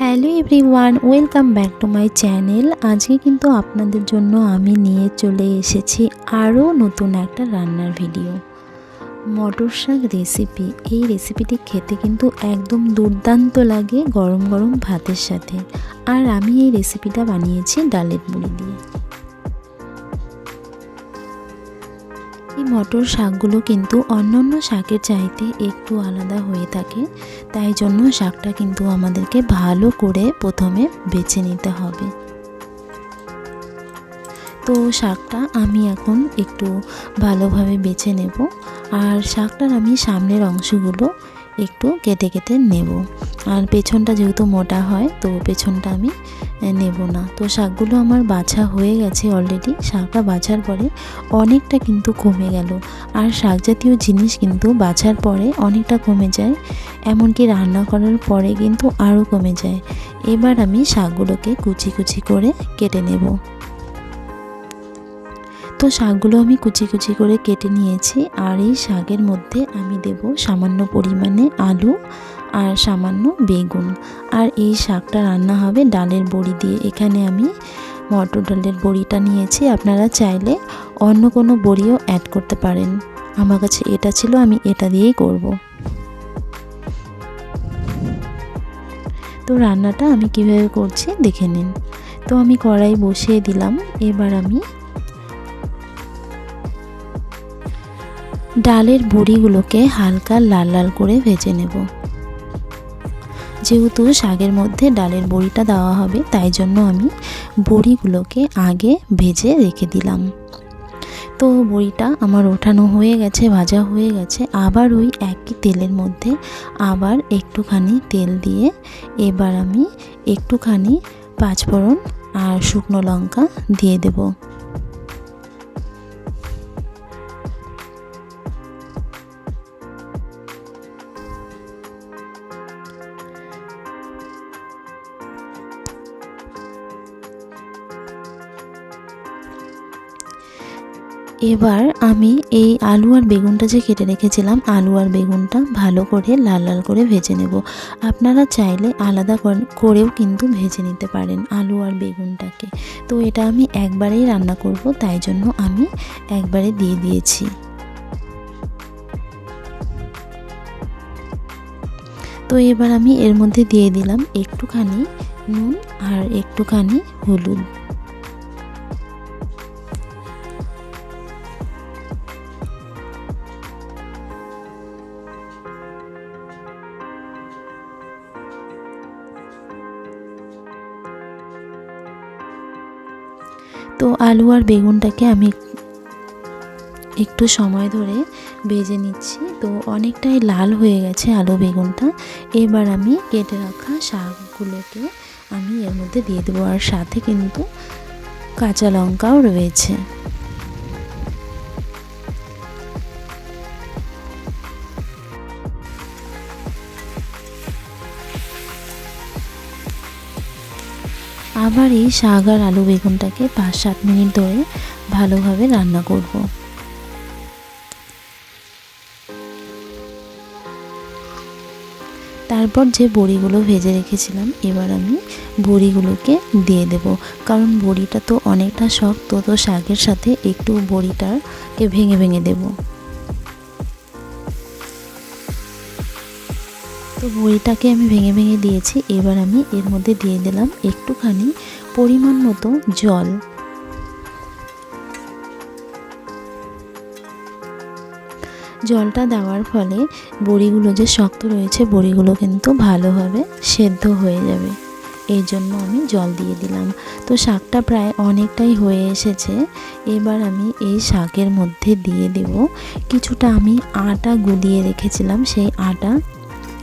Hello everyone, welcome back to my channel. আজকে কিন্তু আপনাদের জন্য আমি নিয়ে চলে এসেছি আরও নতুন একটা রান্নার ভিডিও। মটর শাক রেসিপি এই রেসিপিটি খেতে কিন্তু একদম দুর্দান্ত লাগে গরম গরম ভাতের সাথে। আর আমি এই রেসিপিটা বানিয়েছি ডালের মুড়ি দিয়ে। মটর শাকগুলো কিন্তু অন্যান্য শাকের চাইতে একটু আলাদা হয়ে থাকে, তাই জন্য শাকটা কিন্তু আমাদেরকে ভালো করে প্রথমে বেছে নিতে হবে। তো শাকটা আমি এখন একটু ভালোভাবে বেছে নেব, আর শাকটার আমি সামনের অংশগুলো একটু কেটে কেটে নেব। আর পেছনটা যেহেতু মোটা হয়, তো পেছনটা আমি নেব না। তো শাকগুলো আমার বাছা হয়ে গেছে অলরেডি শাকটা বাছার পরে অনেকটা কিন্তু কমে গেল। আর শাক জাতীয় জিনিস কিন্তু বাছার পরে অনেকটা কমে যায়। এমনকি রান্না করার পরে কিন্তু আরও কমে যায়। এবার আমি শাকগুলোকে কুচি কুচি করে কেটে নেব। তো শাকগুলো আমি কুচি কুচি করে কেটে নিয়েছি আর এই শাকের মধ্যে আমি দেব সামান্য পরিমাণে আলু আর সামান্য বেগুন। আর এই শাকটা রান্না হবে ডালের বড়ি দিয়ে। এখানে আমি মটর ডালের বড়িটা নিয়েছি। আপনারা চাইলে অন্য কোনো বড়িও অ্যাড করতে পারেন। আমার কাছে এটা ছিল, আমি এটা দিয়েই করব। তো রান্নাটা আমি কীভাবে করছি দেখে নিন। তো আমি কড়াই বসিয়ে দিলাম। এবার আমি ডালের বড়িগুলোকে হালকা লাল লাল করে ভেজে নেব। যেহেতু শাকের মধ্যে ডালের বড়িটা দেওয়া হবে, তাই জন্য আমি বড়িগুলোকে আগে ভেজে রেখে দিলাম। তো বড়িটা আমার ওঠানো হয়ে গেছে, ভাজা হয়ে গেছে। আবার ওই একই তেলের মধ্যে আবার একটুখানি তেল দিয়ে এবার আমি একটুখানি পাঁচফোড়ন আর শুকনো লঙ্কা দিয়ে দেবো। এবার আমি এই আলু আর বেগুনটা যে কেটে রেখেছিলাম, আলু আর বেগুনটা ভালো করে লাল লাল করে ভেজে নেব। আপনারা চাইলে আলাদা করেও কিন্তু ভেজে নিতে পারেন আলু আর বেগুনটাকে। তো এটা আমি একবারেই রান্না করব, তাই জন্য আমি একবারে দিয়ে দিয়েছি। তো এবার আমি এর মধ্যে দিয়ে দিলাম একটুখানি নুন আর একটুখানি হলুদ। তো আলু আর বেগুনটাকে আমি একটু সময় ধরে ভেজে নিচ্ছি। তো অনেকটাই লাল হয়ে গেছে আলু বেগুনটা। এবার আমি কেটে রাখা শাকগুলোকে আমি এর মধ্যে দিয়ে দেবো। আর সাথে কিন্তু কাঁচা লঙ্কাও রয়েছে। আবার এই শাক আর আলু বেগুনটাকে পাঁচ সাত মিনিট ধরে ভালোভাবে রান্না করব। তারপর যে বড়িগুলো ভেজে রেখেছিলাম, এবার আমি বড়িগুলোকে দিয়ে দেব। কারণ বড়িটা তো অনেকটা শক্ত, তো শাকের সাথে একটু বড়িটাকে ভেঙে ভেঙে দেবো। তো বড়িটাকে আমি ভেঙে ভেঙে দিয়েছি, এবার আমি এর মধ্যে দিয়ে দিলাম একটুখানি পরিমাণ মতো জল। জলটা দেওয়ার ফলে বড়িগুলো যে শক্ত রয়েছে, বড়িগুলো কিন্তু ভালোভাবে সেদ্ধ হয়ে যাবে। এই জন্য আমি জল দিয়ে দিলাম। তো শাকটা প্রায় অনেকটাই হয়ে এসেছে। এবার আমি এই শাকের মধ্যে দিয়ে দেব। কিছুটা আমি আটা গুলিয়ে রেখেছিলাম, সেই আটা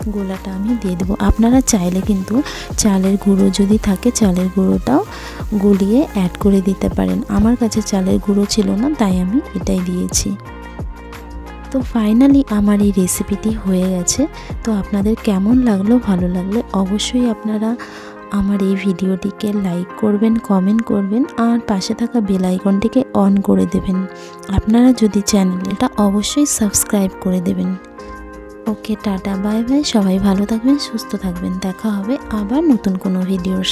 গোলাটা আমি দিয়ে দেবো। আপনারা চাইলে কিন্তু চালের গুঁড়ো যদি থাকে, চালের গুঁড়োটাও গুলিয়ে অ্যাড করে দিতে পারেন। আমার কাছে চালের গুঁড়ো ছিল না, তাই আমি এটাই দিয়েছি। তো ফাইনালি আমার এই রেসিপিটি হয়ে গেছে। তো আপনাদের কেমন লাগল, ভালো লাগলে অবশ্যই আপনারা আমার এই ভিডিওটিকে লাইক করবেন কমেন্ট করবেন, আর পাশে থাকা বেল আইকনটিকে অন করে দেবেন। আপনারা যদি চ্যানেলটা অবশ্যই সাবস্ক্রাইব করে দেবেন। Okay tata, bye bye. সবাই ভালো থাকবেন, সুস্থ থাকবেন। দেখা হবে আবার নতুন কোনো ভিডিওর